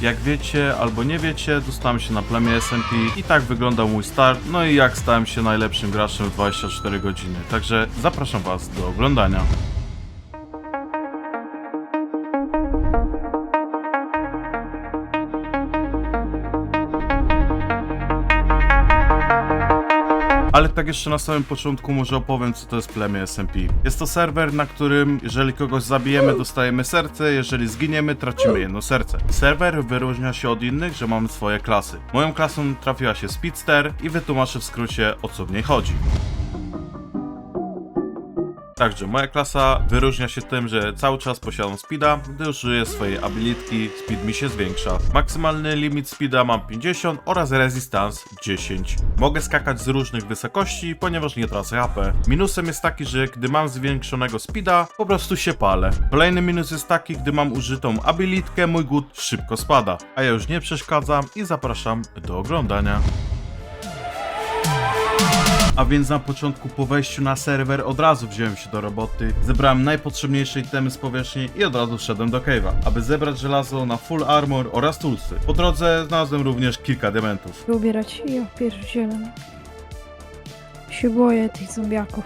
Jak wiecie albo nie wiecie, dostałem się na plemię SMP i tak wyglądał mój start, no i jak stałem się najlepszym graczem w 24 godziny. Także zapraszam Was do oglądania. Ale tak jeszcze na samym początku może opowiem, co to jest plemię SMP. Jest to serwer, na którym jeżeli kogoś zabijemy, dostajemy serce, jeżeli zginiemy, tracimy jedno serce. Serwer wyróżnia się od innych, że mamy swoje klasy. Moją klasą trafiła się Speedster i wytłumaczę w skrócie, o co w niej chodzi. Także moja klasa wyróżnia się tym, że cały czas posiadam speeda, gdy użyję swojej abilitki, speed mi się zwiększa. Maksymalny limit speeda mam 50 oraz resistance 10. Mogę skakać z różnych wysokości, ponieważ nie tracę HP. Minusem jest taki, że gdy mam zwiększonego speeda, po prostu się palę. Kolejny minus jest taki, gdy mam użytą abilitkę, mój głód szybko spada. A ja już nie przeszkadzam i zapraszam do oglądania. A więc na początku po wejściu na serwer od razu wziąłem się do roboty, zebrałem najpotrzebniejsze itemy z powierzchni i od razu wszedłem do cave'a, aby zebrać żelazo na full armor oraz tulsy. Po drodze znalazłem również kilka diamentów. ubierać. Ja pierdzielę. Się boję tych zombiaków.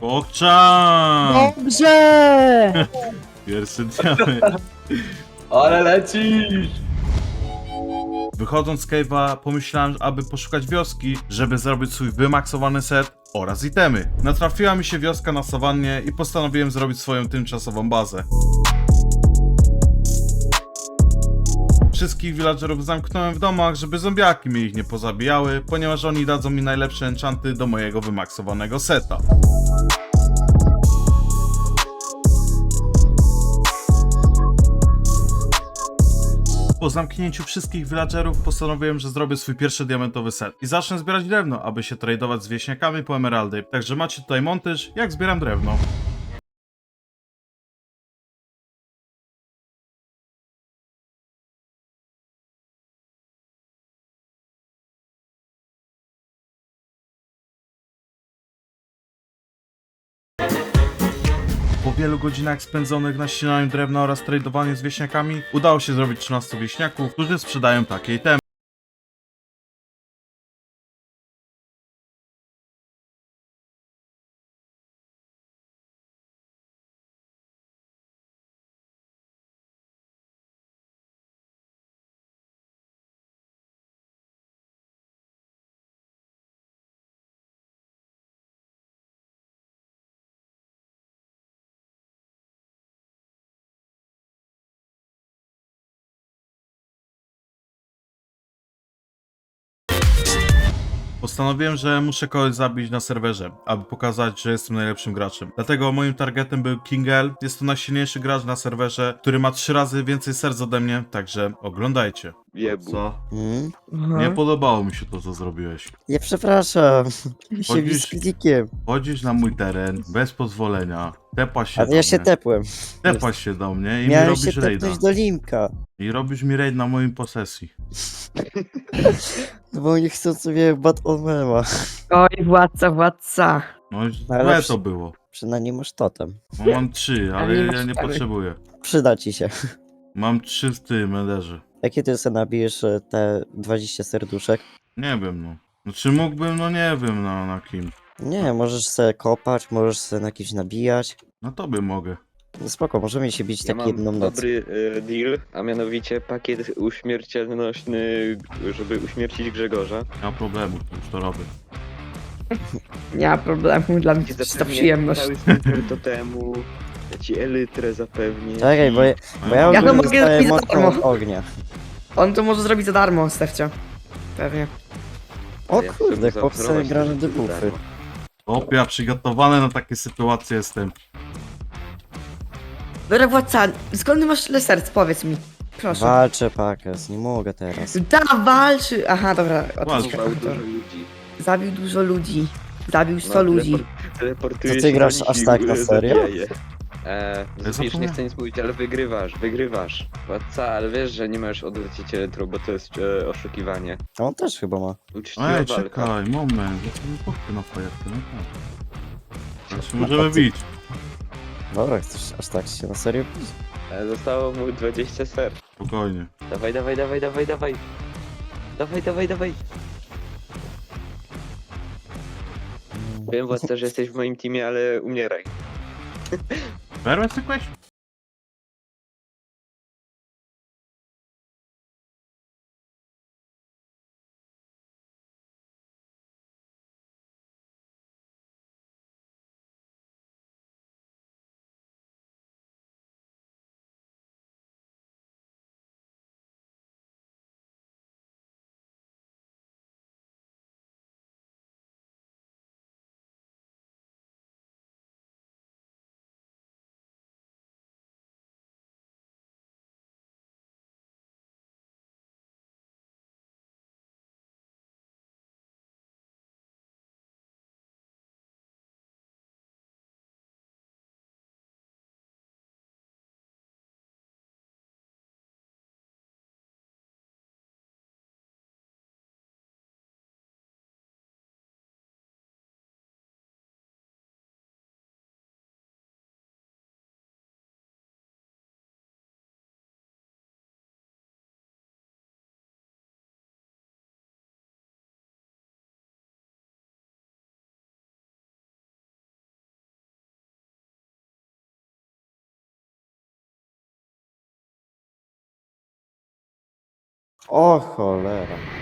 Pokczam! Dobrze! Pierwszy diament. Ale lecisz! Wychodząc z cave'a pomyślałem, aby poszukać wioski, żeby zrobić swój wymaksowany set oraz itemy. Natrafiła mi się wioska na sawannie i postanowiłem zrobić swoją tymczasową bazę. Wszystkich villagerów zamknąłem w domach, żeby zombiaki mi ich nie pozabijały, ponieważ oni dadzą mi najlepsze enchanty do mojego wymaksowanego seta. Po zamknięciu wszystkich villagerów postanowiłem, że zrobię swój pierwszy diamentowy set i zacznę zbierać drewno, aby się tradować z wieśniakami po emeraldy. Także macie tutaj montaż, jak zbieram drewno. Wielu godzinach spędzonych na ścinaniu drewna oraz tradowaniu z wieśniakami, udało się zrobić 13 wieśniaków, którzy sprzedają takie itemy. Postanowiłem, że muszę kogoś zabić na serwerze, aby pokazać, że jestem najlepszym graczem. Dlatego moim targetem był Kingel. Jest to najsilniejszy gracz na serwerze, który ma trzy razy więcej serc ode mnie, także oglądajcie. Jebu. Co? Mm? Nie podobało mi się to, co zrobiłeś. Nie przepraszam. się Chodzisz-. Chodzisz na mój teren bez pozwolenia, tepasz się Ale do ja się mnie, tepłem. tepasz się do mnie i mi Miałem się robisz raida. tepnąć do Limka. I robisz mi raid na moim posesji. No bo nie chcą sobie Bad Omema. Oj, władca, władca. No i Ale to było. Przynajmniej masz totem. No, mam trzy, ale Ale nie ja masz nie cztery. potrzebuję. Przyda ci się. Mam trzy w tym ederze. Jakie ty sobie nabijesz e, te 20 serduszek? Nie wiem, no. Znaczy mógłbym, no nie wiem, no na kim. Nie, możesz sobie kopać, możesz sobie na kimś nabijać. Na tobie mogę. No spoko, możemy się bić Ja tak mam jedną noc. dobry e, deal, a mianowicie pakiet uśmiertelnośny, żeby uśmiercić Grzegorza. Nie ma problemu, to już to robię. Nie ma problemu, dla mnie to czysta zapewnię przyjemność. Cały super totemu, ja ci elytrę zapewnię. Czekaj, bo ja, bo ja, Ja to mogę dostaję zrobić za darmo. od ognia. On to może zrobić za darmo, Stefcia. Pewnie. O Ja kurde, chcę chłop sobie zaoferować gra na. Opia, przygotowany na takie sytuacje jestem. Dobra, władca, skąd masz tyle serc? Powiedz mi. Proszę. Walczę, Pakas, nie mogę teraz. Da, walczy! Aha, dobra. o to Walczy. chodzi. Zaufał Dobra. dużo ludzi. Zabił dużo ludzi. Zabił 100 No, ludzi. teleport- teleportuje To ty się grasz do aż i tak na e, serio? zabija je. E, Zbisz, zapomniałem. nie chcę nic mówić, ale wygrywasz, wygrywasz. Władca, ale wiesz, że nie możesz odwrócić elektro, bo to jest e, oszukiwanie. A on też chyba ma. Uczciwa Ej, walka. czekaj, moment. Ja popkę na fajerkę, no tak. Teraz możemy bić. Dobra, chcesz aż tak się na serio pić? E, zostało mu 20 ser. Spokojnie. Dawaj, dawaj, dawaj, dawaj, dawaj. Dawaj, dawaj, dawaj. Wiem, Władca, że jesteś w moim teamie, ale umieraj. Perłę sykłeś? O cholera.